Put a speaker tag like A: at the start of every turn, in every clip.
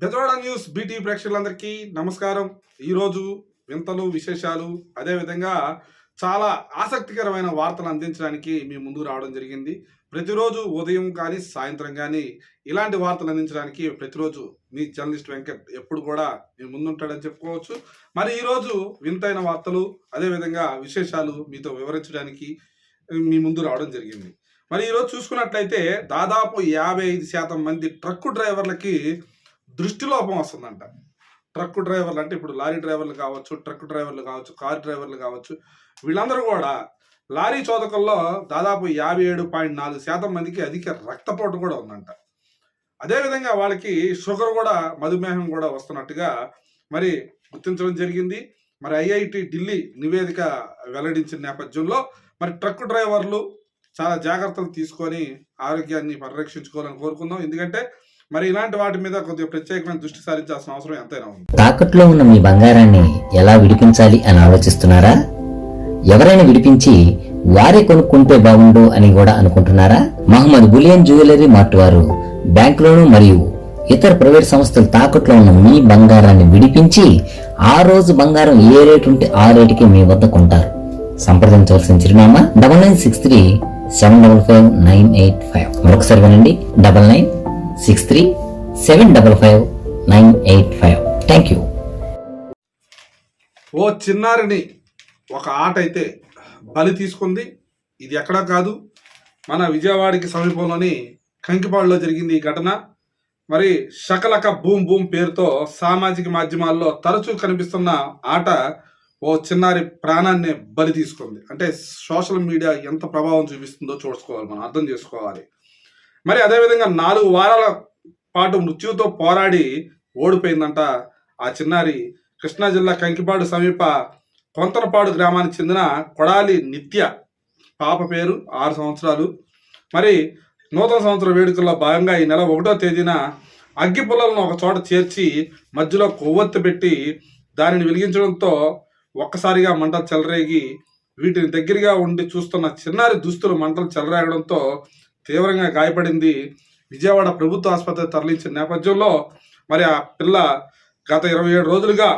A: Bezawada news BT ప్రేక్షకులందరికీ నమస్కారం. ఈరోజు వింతలు విశేషాలు అదేవిధంగా చాలా ఆసక్తికరమైన వార్తలు అందించడానికి మీ ముందు రావడం జరిగింది. ప్రతిరోజు ఉదయం కానీ సాయంత్రం కానీ ఇలాంటి వార్తలు అందించడానికి ప్రతిరోజు మీ జర్నలిస్ట్ వెంకట్ ఎప్పుడు కూడా మీ ముందుంటాడని చెప్పుకోవచ్చు. మరి ఈరోజు వింతైన వార్తలు అదేవిధంగా విశేషాలు మీతో వివరించడానికి మీ ముందు రావడం జరిగింది. మరి ఈరోజు చూసుకున్నట్లయితే దాదాపు యాభై ఐదు శాతం మంది ట్రక్కు డ్రైవర్లకి దృష్టిలోపం వస్తుందంట. ట్రక్ డ్రైవర్లు అంటే ఇప్పుడు లారీ డ్రైవర్లు కావచ్చు ట్రక్ డ్రైవర్లు కావచ్చు కార్ డ్రైవర్లు కావచ్చు వీళ్ళందరూ కూడా లారీ చోదకల్లో దాదాపు యాభై ఏడు పాయింట్ నాలుగు శాతం మందికి అధిక రక్తపోటు కూడా ఉందంట. అదేవిధంగా వాళ్ళకి షుగర్ కూడా మధుమేహం కూడా వస్తున్నట్టుగా మరి గుర్తించడం జరిగింది. మరి ఐఐటి ఢిల్లీ నివేదిక వెల్లడించిన నేపథ్యంలో మరి ట్రక్ డ్రైవర్లు చాలా జాగ్రత్తలు తీసుకొని ఆరోగ్యాన్ని పరిరక్షించుకోవాలని కోరుకుందాం. ఎందుకంటే మరి ఇలాంటి వాటి మీద కొద్దిగా ప్రత్యేకమైన దృష్టి సారించాల్సిన అవసరం ఎంతైనా ఉంది.
B: తాకట్లో ఉన్న మీ బంగారాన్ని ఎలా విడిపించాలి అని ఆలోచిస్తున్నారా? ఎవరైనా విడిపించి వారే కొనుక్కుంటే బాగుండు అని కూడా అనుకుంటున్నారా? మహమ్మద్ బులియన్ జ్యువెలరీ మార్ట్ వారు బ్యాంకులోను మరియు ఇతర ప్రైవేట్ సంస్థలు తాకట్లో ఉన్న మీ బంగారాన్ని విడిపించి ఆ రోజు బంగారం ఏ రేటు ఉంటే ఆ రేటుకి మీ వద్ద కొంటారు. సంప్రదించవలసిన చిరునామా double nine six three seven double five nine eight five. మరొకసారి వినండి. Double nine six three seven double five nine eight five thank you
A: ఓ చిన్నారిని ఒక ఆట అయితే బలి తీసుకుంది. ఇది ఎక్కడా కాదు. మన విజయవాడకి సమీపంలోని కంకిపాడులో జరిగింది ఈ ఘటన. మరి శకలక బూమ్ బూమ్ పేరుతో సామాజిక మాధ్యమాల్లో తరచూ కనిపిస్తున్న ఆట ఓ చిన్నారి ప్రాణాన్ని బలి తీసుకుంది. అంటే సోషల్ మీడియా ఎంత ప్రభావం చూపిస్తుందో చూసుకోవాలి. మనం అర్థం చేసుకోవాలి. మరి అదేవిధంగా నాలుగు వారాల పాటు మృత్యుతో పోరాడి ఓడిపోయిందంట ఆ చిన్నారి. కృష్ణా జిల్లా కంకిపాడు సమీప కొంతనపాడు గ్రామానికి చెందిన కొడాలి నిత్య పాప పేరు ఆరు సంవత్సరాలు. మరి నూతన సంవత్సర వేడుకల్లో భాగంగా ఈ నెల ఒకటో తేదీన అగ్గి పుల్లలను ఒక చోట చేర్చి మధ్యలో కొవ్వొత్తి పెట్టి దానిని వెలిగించడంతో ఒక్కసారిగా మంటలు చెలరేగి వీటిని దగ్గరగా ఉండి చూస్తున్న చిన్నారి దుస్తులు మంటలు చెలరేగడంతో తీవ్రంగా గాయపడింది. విజయవాడ ప్రభుత్వ ఆసుపత్రి తరలించిన నేపథ్యంలో మరి ఆ పిల్ల గత ఇరవై ఏడు రోజులుగా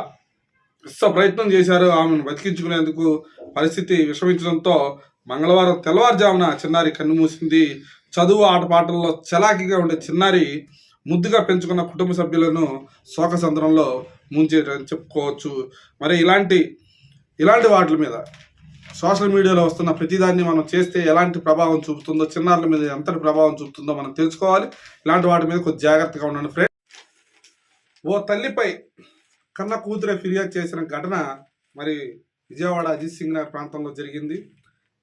A: విశ్వ ప్రయత్నం చేశారు. ఆమెను బతికించుకునేందుకు పరిస్థితి విషమించడంతో మంగళవారం తెల్లవారుజామున చిన్నారి కన్నుమూసింది చదువు ఆటపాటల్లో చలాకీగా ఉండే చిన్నారి ముద్దుగా పెంచుకున్న కుటుంబ సభ్యులను శోక సంద్రంలో ముంచేయడం చెప్పుకోవచ్చు. మరి ఇలాంటి ఇలాంటి వాటి మీద సోషల్ మీడియాలో వస్తున్న ప్రతిదాన్ని మనం చేస్తే ఎలాంటి ప్రభావం చూపుతుందో చిన్నారుల మీద ఎంతటి ప్రభావం చూపుతుందో మనం తెలుసుకోవాలి. ఇలాంటి వాటి మీద కొద్ది జాగ్రత్తగా ఉండండి ఫ్రెండ్ ఓ తల్లిపై కన్న కూతురే ఫిర్యాదు చేసిన ఘటన మరి విజయవాడ అజిత్ సింగ్ నగర్ ప్రాంతంలో జరిగింది.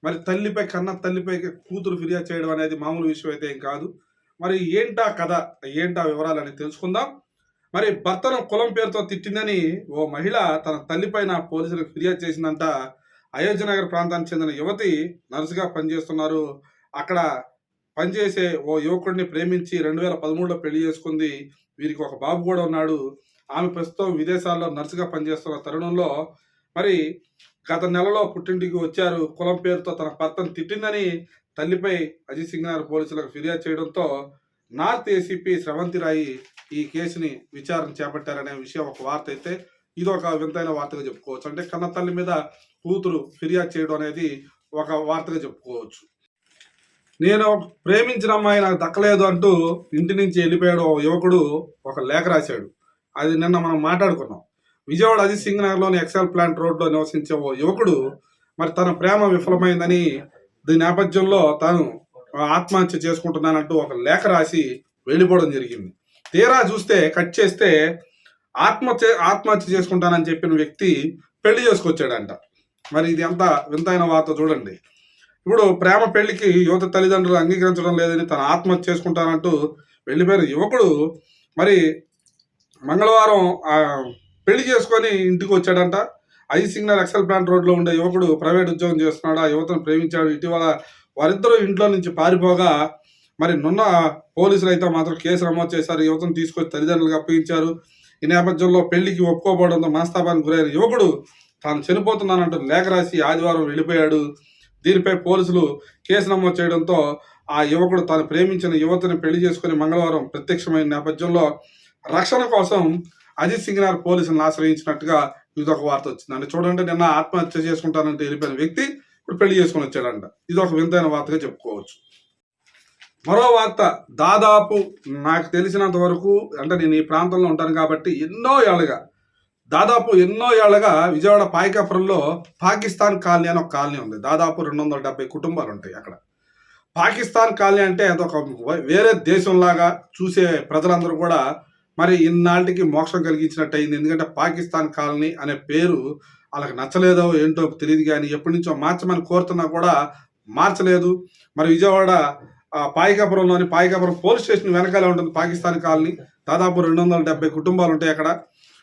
A: మరి తల్లిపై కన్న తల్లిపై కూతురు ఫిర్యాదు చేయడం అనేది మామూలు విషయం అయితే ఏం కాదు. మరి ఏంటా కథ ఏంటా వివరాలు అనేది తెలుసుకుందాం. మరి భర్తను కులం పేరుతో తిట్టిందని ఓ మహిళ తన తల్లిపైన పోలీసులకు ఫిర్యాదు చేసిందంట. అయోధ్య నగర్ ప్రాంతానికి చెందిన యువతి నర్సుగా పనిచేస్తున్నారు. అక్కడ పనిచేసే ఓ యువకుడిని ప్రేమించి రెండు వేల పదమూడులో పెళ్ళి చేసుకుంది. వీరికి ఒక బాబు కూడా ఉన్నాడు. ఆమె ప్రస్తుతం విదేశాల్లో నర్సుగా పనిచేస్తున్న తరుణంలో మరి గత నెలలో పుట్టింటికి వచ్చారు. కులం పేరుతో తన భర్తను తిట్టిందని తల్లిపై అజిత్ సింగ్ నగర్ పోలీసులకు ఫిర్యాదు చేయడంతో నార్త్ ఏసీపీ స్రవంతి రాయి ఈ కేసుని విచారణ చేపట్టారనే విషయం ఒక వార్త అయితే ఇది ఒక వింతైన వార్తగా చెప్పుకోవచ్చు. అంటే కన్న తల్లి మీద కూతురు ఫిర్యాదు చేయడం అనేది ఒక వార్తగా చెప్పుకోవచ్చు. నేను ప్రేమించిన అమ్మాయి నాకు దక్కలేదు అంటూ ఇంటి నుంచి వెళ్ళిపోయాడు ఓ యువకుడు ఒక లేఖ రాశాడు. అది నిన్న మనం మాట్లాడుకున్నాం. విజయవాడ అజిత్ సింగ్ నగర్లోని ఎక్సెల్ ప్లాంట్ రోడ్లో నివసించే ఓ యువకుడు మరి తన ప్రేమ విఫలమైందని దీని నేపథ్యంలో తాను ఆత్మహత్య చేసుకుంటున్నానంటూ ఒక లేఖ రాసి వెళ్ళిపోవడం జరిగింది. తీరా చూస్తే కట్ చేస్తే ఆత్మహత్య ఆత్మహత్య చేసుకుంటానని చెప్పిన వ్యక్తి పెళ్ళి చేసుకొచ్చాడంట. మరి ఇది ఎంత వింతైన వార్త చూడండి. ఇప్పుడు ప్రేమ పెళ్ళికి యువత తల్లిదండ్రులు అంగీకరించడం లేదని తను ఆత్మహత్య చేసుకుంటానంటూ వెళ్ళిపోయిన యువకుడు మరి మంగళవారం పెళ్ళి చేసుకొని ఇంటికి వచ్చాడంట. ఐ సిగ్నల్ ఎక్సెల్ ప్లాంట్ రోడ్లో ఉండే యువకుడు ప్రైవేట్ ఉద్యోగం చేస్తున్నాడు? ఆ యువతను ప్రేమించాడు. ఇటీవల వారిద్దరూ ఇంట్లో నుంచి పారిపోగా మరి నున్న పోలీసులు అయితే మాత్రం కేసు నమోదు చేశారు. యువతను తీసుకొచ్చి తల్లిదండ్రులకు అప్పగించారు. ఈ నేపథ్యంలో పెళ్ళికి ఒప్పుకోబడంతో మనస్తాపానికి గురైన యువకుడు తాను చనిపోతున్నానంటూ లేఖ రాసి ఆదివారం వెళ్ళిపోయాడు. దీనిపై పోలీసులు కేసు నమోదు చేయడంతో ఆ యువకుడు తాను ప్రేమించిన యువతిని పెళ్ళి చేసుకుని మంగళవారం ప్రత్యక్షమైన నేపథ్యంలో రక్షణ కోసం అజిత్ సింగ్ గారు పోలీసులను ఆశ్రయించినట్టుగా ఇది ఒక వార్త వచ్చింది. అంటే చూడండి నిన్న ఆత్మహత్య చేసుకుంటానంటే వెళ్ళిపోయిన వ్యక్తి ఇప్పుడు పెళ్ళి చేసుకుని వచ్చాడంట. ఇది ఒక వింతైన వార్తగా చెప్పుకోవచ్చు. మరో వార్త దాదాపు నాకు తెలిసినంత వరకు అంటే నేను ఈ ప్రాంతంలో ఉంటాను కాబట్టి ఎన్నో ఏళ్ళగా దాదాపు ఎన్నో ఏళ్ళగా విజయవాడ పాయకాపురంలో పాకిస్తాన్ కాలనీ అని ఒక కాలనీ ఉంది. దాదాపు రెండు వందల డెబ్బై కుటుంబాలు ఉంటాయి అక్కడ. పాకిస్తాన్ కాలనీ అంటే అదొక వేరే దేశంలాగా చూసే ప్రజలందరూ కూడా మరి ఇన్నాటికి మోక్షం కలిగించినట్టు అయింది ఎందుకంటే పాకిస్తాన్ కాలనీ అనే పేరు వాళ్ళకి నచ్చలేదో ఏంటో తెలియదు కానీ ఎప్పటి నుంచో మార్చమని కోరుతున్నా కూడా మార్చలేదు. మరి విజయవాడ పాయికాపురంలోని పాయికాపురం పోలీస్ స్టేషన్ వెనకాలే ఉంటుంది పాకిస్తాన్ కాలనీ. దాదాపు రెండు వందల డెబ్బై కుటుంబాలు ఉంటాయి అక్కడ.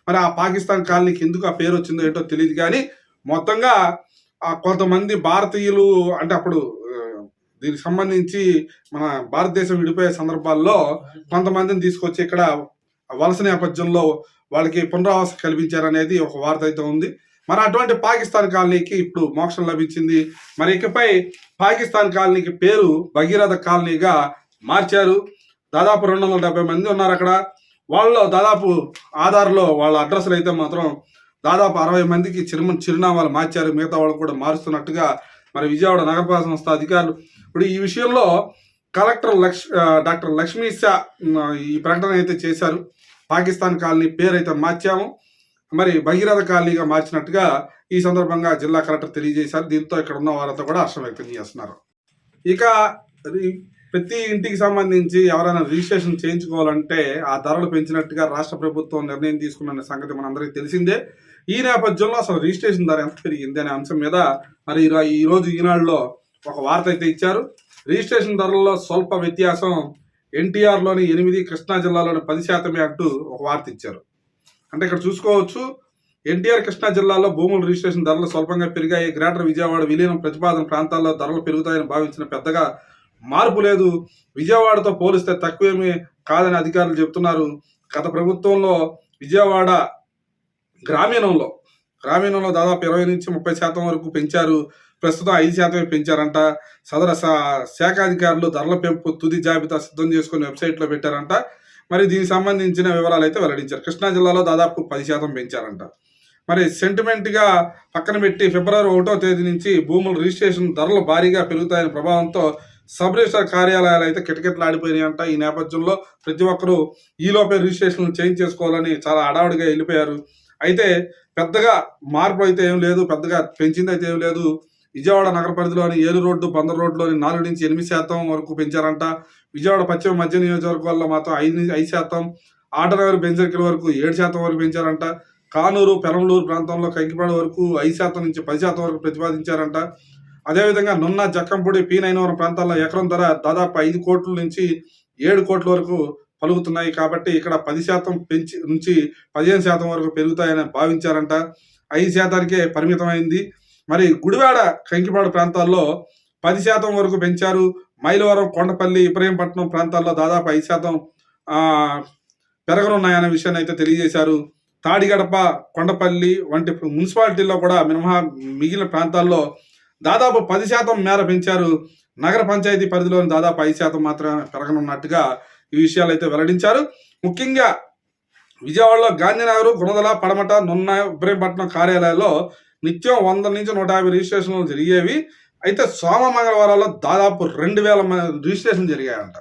A: మరి ఆ పాకిస్తాన్ కాలనీకి ఎందుకు ఆ పేరు వచ్చిందో ఏంటో తెలియదు కానీ మొత్తంగా ఆ కొంతమంది భారతీయులు అంటే అప్పుడు దీనికి సంబంధించి మన భారతదేశం విడిపోయే సందర్భాల్లో కొంతమందిని తీసుకొచ్చి ఇక్కడ వలస నేపథ్యంలో వాళ్ళకి పునరావాసం కల్పించారనేది ఒక వార్త అయితే ఉంది. మరి అటువంటి పాకిస్తాన్ కాలనీకి ఇప్పుడు మోక్షం లభించింది. మరి ఇకపై పాకిస్తాన్ కాలనీకి పేరు భగీరథ కాలనీగా మార్చారు. దాదాపు రెండు వందల డెబ్బై మంది ఉన్నారు అక్కడ. వాళ్ళలో దాదాపు ఆధార్లో వాళ్ళ అడ్రస్లు అయితే మాత్రం దాదాపు అరవై మందికి చిరుమ చిరునామాలు మార్చారు. మిగతా వాళ్ళు కూడా మారుస్తున్నట్టుగా మరి విజయవాడ నగరపాలక సంస్థ అధికారులు ఇప్పుడు ఈ విషయంలో కలెక్టర్ లక్ష్ డాక్టర్ లక్ష్మీ షా ఈ ప్రకటన అయితే చేశారు. పాకిస్తాన్ కాలనీ పేరు అయితే మార్చాము. మరి భగీరథ ఖాళీగా మార్చినట్టుగా ఈ సందర్భంగా జిల్లా కలెక్టర్ తెలియజేశారు. దీంతో ఇక్కడ ఉన్న వారంతా కూడా హర్షం వ్యక్తం చేస్తున్నారు. ఇక రి- ప్రతి ఇంటికి సంబంధించి ఎవరైనా రిజిస్ట్రేషన్ చేయించుకోవాలంటే ఆ ధరలు పెంచినట్టుగా రాష్ట్ర ప్రభుత్వం నిర్ణయం తీసుకున్న సంగతి మనందరికీ తెలిసిందే. ఈ నేపథ్యంలో అసలు రిజిస్ట్రేషన్ ధర ఎంత పెరిగింది అనే అంశం మీద మరి ఈ ఈ రోజు ఈనాడులో ఒక వార్త అయితే ఇచ్చారు. రిజిస్ట్రేషన్ ధరల్లో స్వల్ప వ్యత్యాసం ఎన్టీఆర్లోని ఎనిమిది కృష్ణా జిల్లాలోని పది శాతమే అంటూ ఒక వార్త ఇచ్చారు. అంటే ఇక్కడ చూసుకోవచ్చు ఎన్టీఆర్ కృష్ణా జిల్లాలో భూముల రిజిస్ట్రేషన్ ధరలు స్వల్పంగా పెరిగాయి. గ్రేటర్ విజయవాడ విలీనం ప్రతిపాదన ప్రాంతాల్లో ధరలు పెరుగుతాయని భావించిన పెద్దగా మార్పు లేదు. విజయవాడతో పోలిస్తే తక్కువేమీ కాదని అధికారులు చెబుతున్నారు. గత ప్రభుత్వంలో విజయవాడ గ్రామీణంలో గ్రామీణంలో దాదాపు ఇరవై నుంచి ముప్పై శాతం వరకు పెంచారు. ప్రస్తుతం ఐదు శాతమే పెంచారంట. సదర శా- శాఖ అధికారులు ధరల పెంపు తుది జాబితా సిద్ధం చేసుకుని వెబ్సైట్లో పెట్టారంట. మరి దీనికి సంబంధించిన వివరాలు అయితే వెల్లడించారు. కృష్ణా జిల్లాలో దాదాపు పది శాతం పెంచారంట. మరి సెంటిమెంట్గా పక్కన పెట్టి ఫిబ్రవరి ఒకటో తేదీ నుంచి భూముల రిజిస్ట్రేషన్ ధరలు భారీగా పెరుగుతాయనే ప్రభావంతో సబ్ రిజిస్టర్ కార్యాలయాలు అయితే కిటకిటలాడిపోయినాయంట. ఈ నేపథ్యంలో ప్రతి ఒక్కరూ ఈలోపే రిజిస్ట్రేషన్ చేంజ్ చేసుకోవాలని చాలా అడావుడిగా వెళ్ళిపోయారు. అయితే పెద్దగా మార్పు అయితే ఏం లేదు. పెద్దగా పెంచింది అయితే ఏం లేదు. విజయవాడ నగర పరిధిలోని ఏలు రోడ్డు బందర్ రోడ్డులోని నాలుగు నుంచి ఎనిమిది శాతం వరకు పెంచారంట. విజయవాడ పశ్చిమ మధ్య నియోజకవర్గాల్లో మాత్రం ఐదు నుంచి ఐదు శాతం ఆటనగర్ బెంజర్కిల్ వరకు ఏడు శాతం వరకు పెంచారంట. కానూరు పెరంలూరు ప్రాంతంలో కంకిపాడు వరకు ఐదు శాతం నుంచి పది శాతం వరకు ప్రతిపాదించారంట. అదేవిధంగా నున్న జక్కంపూడి పి నైనవరం ప్రాంతాల్లో ఎకరం ధర దాదాపు ఐదు కోట్ల నుంచి ఏడు కోట్ల వరకు పలుకుతున్నాయి. కాబట్టి ఇక్కడ పది శాతం పెంచి నుంచి పదిహేను శాతం వరకు పెరుగుతాయని భావించారంట. ఐదు శాతానికే పరిమితమైంది. మరి గుడివాడ కంకిపాడు ప్రాంతాల్లో పది శాతం వరకు పెంచారు. మైలవరం కొండపల్లి ఇబ్రహీంపట్నం ప్రాంతాల్లో దాదాపు ఐదు శాతం పెరగనున్నాయనే విషయాన్ని అయితే తెలియజేశారు. తాడిగడప కొండపల్లి వంటి మున్సిపాలిటీల్లో కూడా మినహా మిగిలిన ప్రాంతాల్లో దాదాపు పది శాతం మేర పెంచారు. నగర పంచాయతీ పరిధిలోని దాదాపు ఐదు శాతం మాత్రమే పెరగనున్నట్టుగా ఈ విషయాలు అయితే వెల్లడించారు. ముఖ్యంగా విజయవాడలో గాంధీనగర్ గుణదల పడమట నున్న ఇబ్రహీంపట్నం కార్యాలయాల్లో నిత్యం వంద నుంచి నూట యాభై రిజిస్ట్రేషన్లు జరిగేవి. అయితే సోమ మంగళవారాల్లో దాదాపు రెండు వేల రిజిస్ట్రేషన్ జరిగాయంట.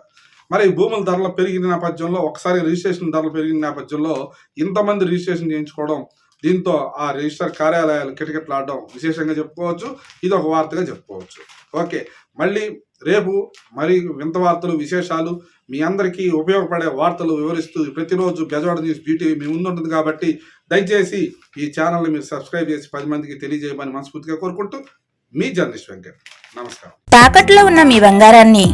A: మరి భూముల ధరలు పెరిగిన నేపథ్యంలో ఒకసారి రిజిస్ట్రేషన్ ధరలు పెరిగిన నేపథ్యంలో ఇంతమంది రిజిస్ట్రేషన్ చేయించుకోవడం దీంతో ఆ రిజిస్టర్ కార్యాలయాలు కిటకిట్లాడడం విశేషంగా చెప్పుకోవచ్చు. ఇది ఒక వార్తగా చెప్పుకోవచ్చు. ఓకే. మళ్ళీ రేపు మరి వింత వార్తలు విశేషాలు మీ అందరికీ ఉపయోగపడే వార్తలు వివరిస్తూ ప్రతిరోజు బెజవాడ న్యూస్ బ్యూటీ మీ ముందు ఉంటుంది కాబట్టి దయచేసి ఈ ఛానల్ని మీరు సబ్స్క్రైబ్ చేసి పది మందికి తెలియజేయమని మనస్ఫూర్తిగా కోరుకుంటూ మీ జర్నలిస్ట్ వెంకట్. నమస్కారం.
C: తాకట్లో ఉన్న మీ బంగారాన్ని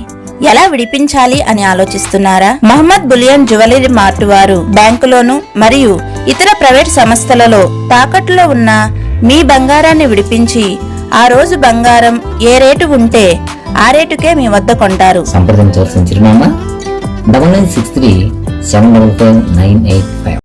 C: ఎలా విడిపించాలి అని ఆలోచిస్తున్నారా? మహమ్మద్ బులియన్ జ్యువెలరీ మార్ట్ వారు బ్యాంకులోను మరియు ఇతర ప్రైవేట్ సంస్థలలో తాకట్లో ఉన్న మీ బంగారాన్ని విడిపించి ఆ రోజు బంగారం ఏ రేటు ఉంటే ఆ రేటుకే మీ వద్ద కొంటారు.
B: సంప్రదించవలసిన చిరునామా double nine six three seven double five nine eight five.